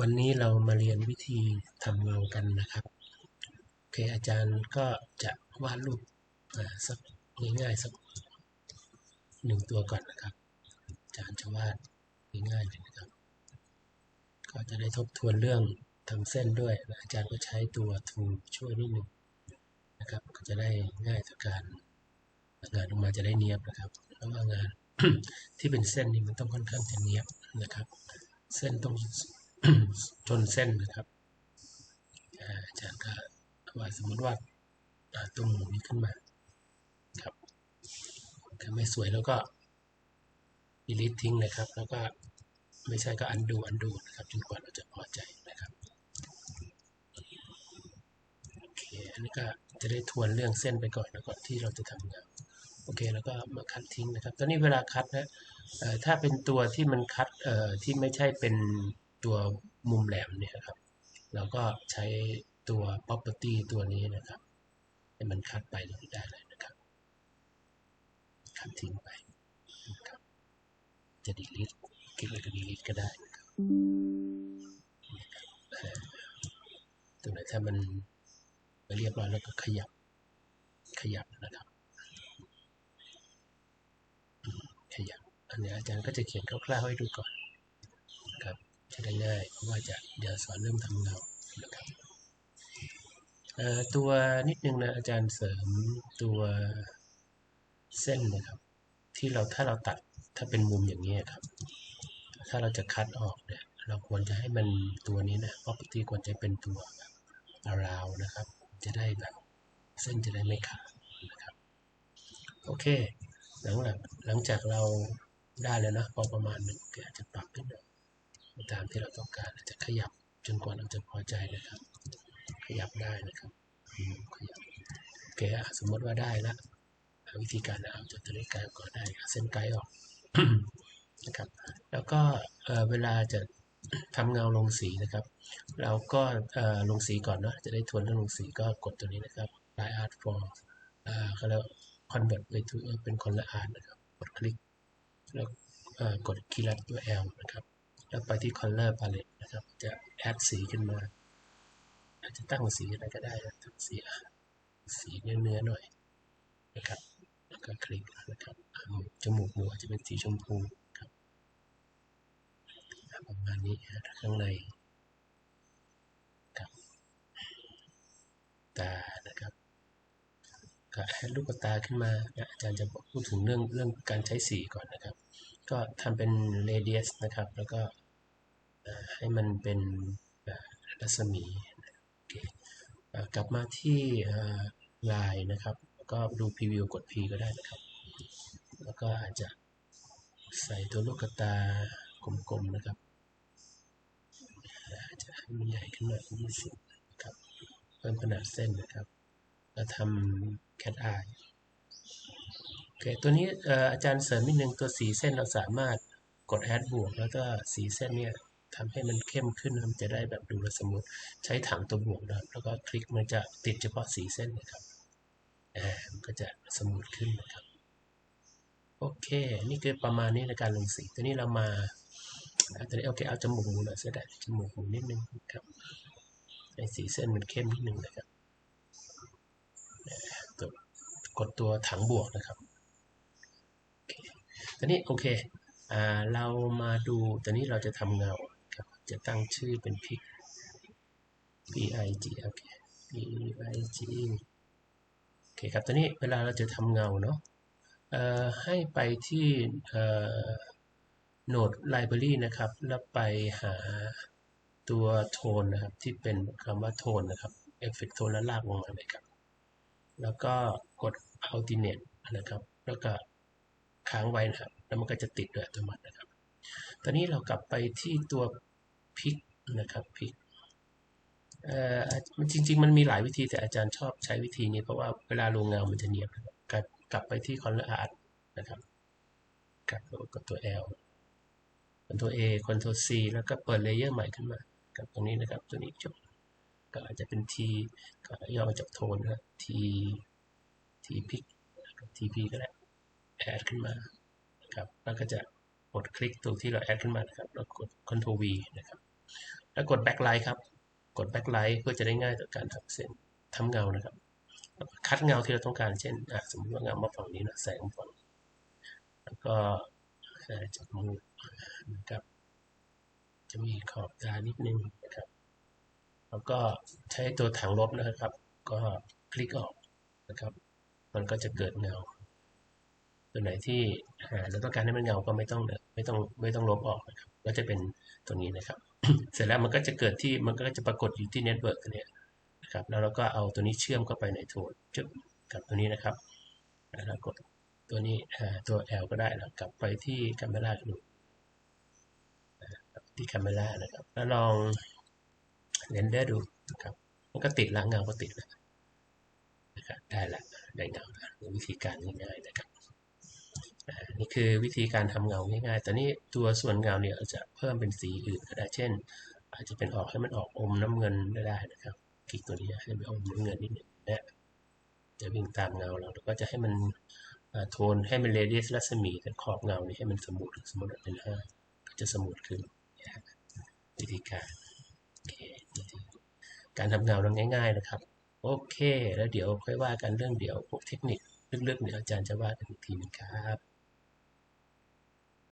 วันนี้เรามาเรียนวิธีทำเงากันนะครับโอเคอาจารย์ก็จะวาดรูปสักง่ายๆสักหนึ่งตัวก่อนนะครับ อาจารย์จะวาดง่ายๆเลยนะครับ ก็จะได้ทบทวนเรื่องทำเส้นด้วย อาจารย์ก็ใช้ตัวทูช่วยนิดหนึ่งนะครับ ก็จะได้ง่ายต่อการงานออกมาจะได้เนียบนะครับเพราะว่างานที่เป็นเส้นนี่มันต้องค่อนข้างจะเนียบนะครับ เส้นต้อง ชนเส้นนะครับอาอาจารย์ก็ว่าสมมติว่าตรงหมุนนี้ขึ้นมาครับถ้าไม่สวยแล้วก็ delete ทิ้งนะครับ แล้วก็ไม่ใช่ก็ undo undo นะครับจนกว่าเราจะพอใจนะครับโอเคอันนี้ก็จะได้ทวนเรื่องเส้นไปก่อนแล้วก็ที่เราจะทำงานโอเคแล้วก็มาคัดทิ้งนะครับ ตอนนี้เวลาคัดนะถ้าเป็นตัวที่มันคัดที่ไม่ใช่เป็น ตัวมุมแหลมเนี่ยครับ เราก็ใช้ตัว property ตัวนี้นะครับ ให้มันคัดไปเลยได้เลยนะครับ คัดทิ้งไปนะครับจะ delete คลิกแล้วก็ delete ก็ได้นะครับตรงไหนถ้ามันเรียบร้อยแล้วก็ขยับ ขยับนะครับ ขยับ อันนี้อาจารย์ก็จะเขียนคร่าวๆให้ดูก่อน จะได้ง่ายเพราะว่าจะเดี๋ยวสอนเริ่มทำเงานะครับตัวนิดนึงนะอาจารย์เสริมตัวเส้นนะครับ ที่เราถ้าเราตัดถ้าเป็นมุมอย่างนี้ครับ ถ้าเราจะคัดออกเนี่ยเราควรจะให้มันตัวนี้นะ property ควรจะเป็นตัวแบบ around นะครับ จะได้แบบเส้นจะได้ไม่ขาดนะครับโอเคหลังจากหลังจากเราได้แล้วนะพอประมาณหนึ่งก็อาจจะปรับขึ้นหน่อย ตามที่เราต้องการอาจะขยับจนกว่าเราจะพอใจนะครับ ขยับได้นะครับขยับโอเคสมมติว่าได้ละวิธีการเอาจากตัวนี้ไกลก่อนได้เอาเส้นไกลออกนะครับ แล้วก็เเวลาจะทำเงาลงสีนะครับ เราก็ลงสีก่อนเนาะจะได้ทวนเรื่องลงสีก็กดตัวนี้นะครับ Apply Art for เอ่อเขาเรียก convert ไปเป็นคนละอาร์ตนะครับ กดคลิก แล้วกดคีย์ลัดตัว L นะครับ แล้วไปที่ color palette นะครับ จะ add สีขึ้นมา อาจจะตั้งสีอะไรก็ได้นะตั้งสีสีเนื้อเนื้อๆหน่อยนะครับ แล้วก็คลิกนะครับจมูกหมูอาจจะเป็นสีชมพูครับประมาณนี้ฮะข้างในครับตานะครับก็แอดลูกตาขึ้นมาอาจารย์จะพูดถึงเรื่องเรื่องการใช้สีก่อนนะครับ ก็ทำเป็น radius นะครับ แล้วก็ ให้มันเป็นรัศมีกลับมาที่ลายนะครับ ก็ดู preview กด P ก็ได้นะครับ แล้วก็อาจจะใส่ตัวลูกตากลมๆนะครับอาจจะให้มันใหญ่ขึ้นหน่อย20นะครับเพิ่มขนาดเส้นนะครับ แล้วทำ cat eye โอเคตัวนี้เอ่ออาจารย์เสริมนิดนึงตัวสีเส้นเราสามารถกด add บวก แล้วก็สีเส้นเนี่ย ทำให้มันเข้มขึ้นมันจะได้แบบดูแลสมมติใช้ถังตัวบวกนะครับแล้วก็คลิกมันจะติดเฉพาะสีเส้นนะครับอ่ามันก็จะสมูทขึ้นนะครับโอเค นี่คือประมาณนี้ในการลงสีตัวนี้เรามาตัวนี้โอเคเอาจมูกหมูหน่อยเสียได้จมูกหมูนิดนึงนะครับให้สีเส้นมันเข้มนิดนึงนะครับอ่ากดกดตัวถังบวกนะครับตอนนี้โอเคอ่าเรามาดูตอนนี้เราจะทำเงา จะตั้งชื่อเป็นพิก P I G โอเค P I G โอเคครับตอนนี้เวลาเราจะทำเงาเนาะให้ไปที่เอ่อ Node Library นะครับ แล้วไปหาตัวโทนนะครับ ที่เป็นคำว่าโทนนะครับ Effect Tone แล้วลากลงมาเลยครับ แล้วก็กด Alternate นะครับ แล้วก็ค้างไว้นะครับ แล้วมันก็จะติดโดยอัตโนมัตินะครับ ตอนนี้เรากลับไปที่ตัว พิกนะครับพิกเอ่อมันจริง ๆ มันมีหลายวิธีแต่อาจารย์ชอบใช้วิธีนี้เพราะว่าเวลาลงเงามันจะเนียบนกลับกลับไปที่ Color Art นะครับกลับกดตัว L กดตัว A กดตัว C แล้วก็เปิดเลเยอร์ใหม่ขึ้นมากับตรงนี้นะครับตัวนี้จบก็อาจจะเป็น T ก็ย่อมาจากโทนนะ T T พิก TP ก็ได้แอดขึ้นมานะครับแล้วก็จะ กดคลิกตรงที่เราแอดขึ้นมานะครับแล้วกด Ctrl V นะครับ แล้วกดแบ็คไลท์ครับ กดแบ็คไลท์เพื่อจะได้ง่ายต่อการทำเส้นทำเงานะครับ คัดเงาที่เราต้องการเช่นสมมติว่าเงามาฝั่งนี้นะแสงฝั่งแล้วก็จับมือนะครับ จะมีขอบตานิดนึงนะครับ แล้วก็ใช้ตัวถังลบนะครับ ก็คลิกออกนะครับ มันก็จะเกิดเงา ตัวไหนที่เราต้องการให้มันเงาก็ไม่ต้องไม่ต้องไม่ต้องลบออกนะครับก็จะเป็นตัวนี้นะครับ เสร็จแล้วมันก็จะเกิดที่มันก็จะปรากฏอยู่ที่เน็ตเวิร์กเนี่ยนะครับแล้วเราก็เอาตัวนี้เชื่อมเข้าไปในโทนจุดกับตัวนี้นะครับแล้วกดตัวนี้ตัว L ก็ได้แล้วกลับไปที่คาเมราดูที่คาเมรานะครับแล้วลองเรนเดอร์ดูนะครับมันก็ติดล้างเงาก็ติดแล้วนะครับได้ละได้เงาวิธีการง่ายๆนะครับ นี่คือวิธีการทำเงาง่ายๆแต่นี่ตัวส่วนเงาเนี่ยอาจจะเพิ่มเป็นสีอื่นก็ได้ เช่น อาจจะเป็นออกให้มันออกอมน้ำเงินได้นะครับคลิกตัวนี้ให้มันอมน้ำเงินนิดนึงนะจะวิ่งตามเงาเราแล้วก็จะให้มันโทนให้มันเรเดียสรัศมีแต่ขอบเงานี่ให้มันสมูทสมูทเป็นห้าก็จะสมูทขึ้นวิธีการการทำเงาเราง่าย ๆนะครับ โอเค แล้วเดี๋ยวค่อยว่ากันเรื่องเดี๋ยวพวกเทคนิคลึกๆเดี๋ยวอาจารย์จะว่ากันอีกทีนึงครับ